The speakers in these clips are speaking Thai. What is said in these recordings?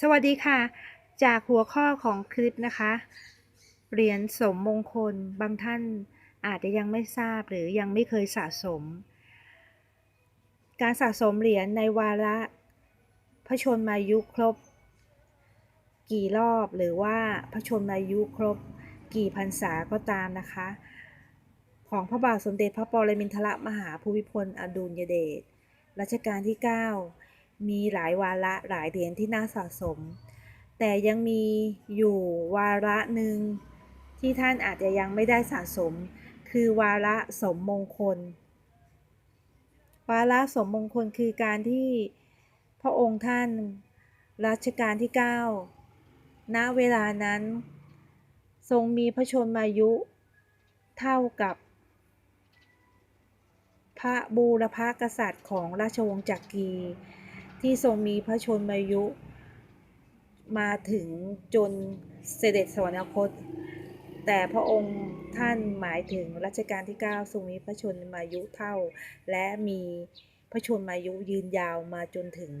สวัสดีค่ะ จากหัวข้อของคลิปนะคะ เหรียญสมมงคลบางท่านอาจจะยังไม่ทราบหรือยังไม่เคยสะสม การสะสมเหรียญในวาระพระชนมายุครบ กี่รอบหรือว่าพระชนมายุครบ กี่พรรษาก็ตามนะคะ ของพระบาทสมเด็จพระปรมินทรมหาภูมิพลอดุลยเดชรัชกาลที่ 9 มีหลายวาระหลายเหรียญที่น่าสะสม แต่ยังมีอยู่วาระหนึ่งที่ท่านอาจจะยังไม่ได้สะสม คือวาระสมมงคล วาระสมมงคลคือการที่พระองค์ท่านรัชกาลที่ 9 ณ เวลานั้น ทรงมีพระชนมายุ เท่ากับ พระบูรพกษัตริย์ของราชวงศ์จักรี ที่ทรงมีพระชนมายุ มาถึงจนเสด็จสวรรคต แต่พระองค์ท่านหมายถึงรัชกาลที่ 9 ทรงมีพระชนมายุเท่า และมีพระชนมายุยืนยาวมาจนถึง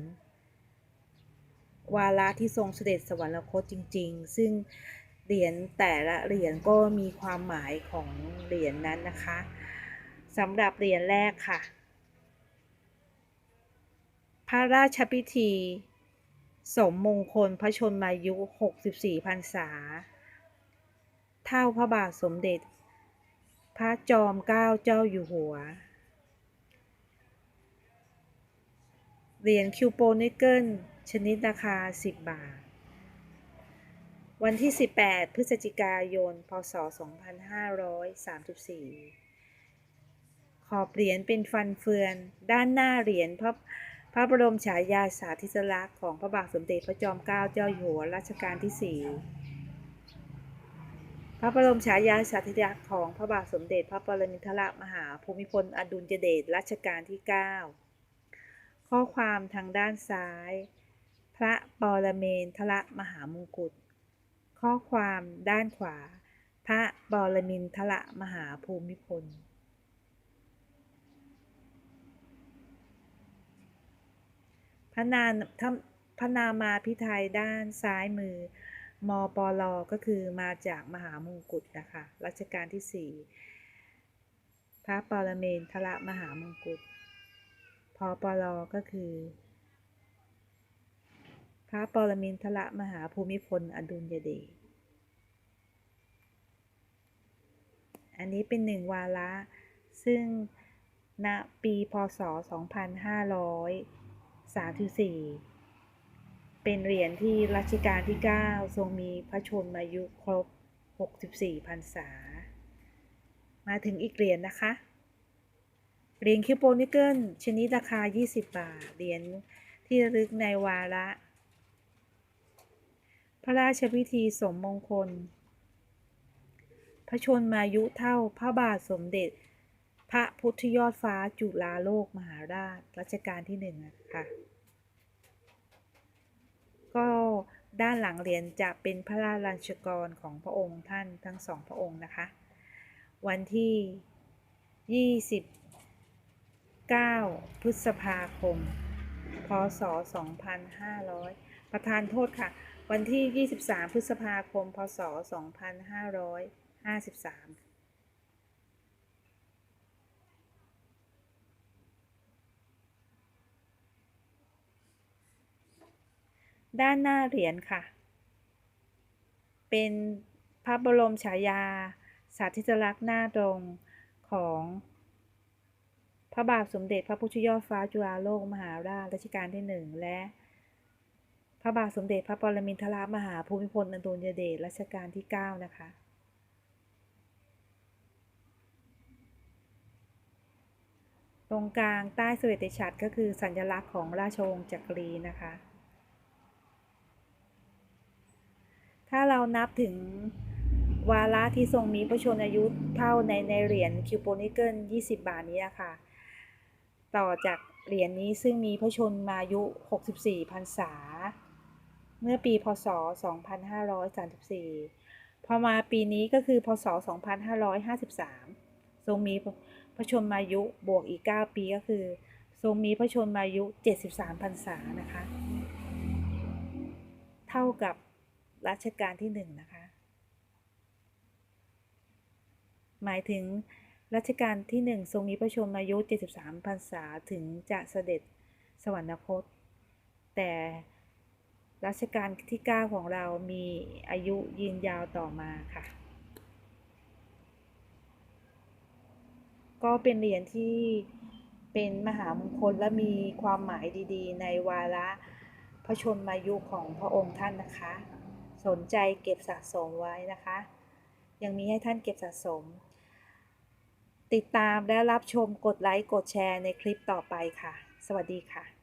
วาระที่ทรงเสด็จสวรรคตจริง ๆ ซึ่งเหรียญแต่ละเหรียญก็มีความหมายของเหรียญนนั้นนะคะสำหรับเหรียญแรกค่ะ พระราชพิธี สมมงคลพระชนมายุ 64พรรษา เท่าพระบาทสมเด็จ พระจอมเกล้าเจ้าอยู่หัว เหรียญคิวโปนิเกิลชนิดราคา 10 บาท วันที่ 18 พฤศจิกายน พศ 2534 ขอบเหรียญเป็นฟันเฟือน ด้านหน้าเหรียญพระ พระบรมฉายาสาธิสลักษณ์ของพระบาทสมเด็จพระจอมเกล้าเจ้าอยู่หัวรัชกาลที่ 4 พระบรมฉายาสาธิสลักษณ์ของพระบาทสมเด็จพระปรมินทรมหาภูมิพลอดุลยเดชรัชกาลที่ 9 ข้อความทางด้านซ้าย พระปรเมนทรมหามงกุฎข้อความด้านขวา พระปรมินทรมหาภูมิพล พระนามพระนามาพิไทยด้านซ้ายมือ มปลก็คือมาจากมหามงกุฎนะคะรัชกาลที่ 4 พระปรเมนทรมหามงกุฎพปลก็คือ พระปรมินทรมหาภูมิพลอดุลยเดชอันนี้เป็นหนึ่งวาระ ซึ่งณปีพศ 34 เป็นเหรียญที่รัชกาลที่ 9 ทรงมีพระชนมายุครบ 64พรรษา มาถึงอีกเหรียญนะคะ เหรียญคิวโปนิเกิลชนิดราคา 20 บาท เหรียญที่ระลึกในวาระ พระราชพิธีสมมงคล พระชนมายุเท่าพระบาทสมเด็จ ระพุทธยอดฟ้าจุฬาโลกมหาราชรัชกาลที่หนึ่งค่ะ ก็ด้านหลังเหรียญจะเป็นพระราชกรของพระองค์ท่านทั้งสองพระองค์นะคะ วันที่ 29 พฤษภาคม พศ 2500 ประธานโทษค่ะ วันที่ 23 พฤษภาคม พศ 2553 ด้านหน้าเหรียญค่ะ เป็นพระบรมฉายา สาธิสลักษณ์หน้าตรงของพระบาทสมเด็จพระพุทธยอดฟ้าจุฬาโลกมหาราชรัชกาลที่หนึ่งและ พระบาทสมเด็จพระปรมินทรมหาภูมิพลอดุลยเดชรัชกาลที่ 9 นะคะ ตรงกลางใต้สเวตฉัตรก็คือสัญลักษณ์ของราชวงศ์จักรีนะคะ ถ้าเรานับถึงวาระที่ทรงมีพระชนอายุเท่าในในเหรียญคิวโปนิเกิล20 บาทนี้นะคะต่อจากเหรียญนี้ซึ่งมีพระชนมายุ 64พรรษา เมื่อปี พศ 2534 พอมาปีนี้ก็คือ พศ 2553 ทรงมีพระชนมายุบวกอีก 9 ปีก็คือ ทรงมีพระชนมายุ 73พรรษานะคะ เท่ากับ รัชกาลที่หนึ่งนะคะ หมายถึงรัชกาลที่หนึ่งทรงมีพระชนมายุ 73พรรษาถึงจะเสด็จสวรรคต แต่รัชกาลที่ 9 ของเรามีอายุยืนยาวต่อมาค่ะ ก็เป็นเหรียญที่เป็นมหามงคลและมีความหมายดีๆ ในวาระพระชนมายุของพระองค์ท่านนะคะ สนใจเก็บสะสมไว้นะคะ ยังมีให้ท่านเก็บสะสม ติดตามและรับชมกดไลค์กดแชร์ในคลิปต่อไปค่ะ สวัสดีค่ะ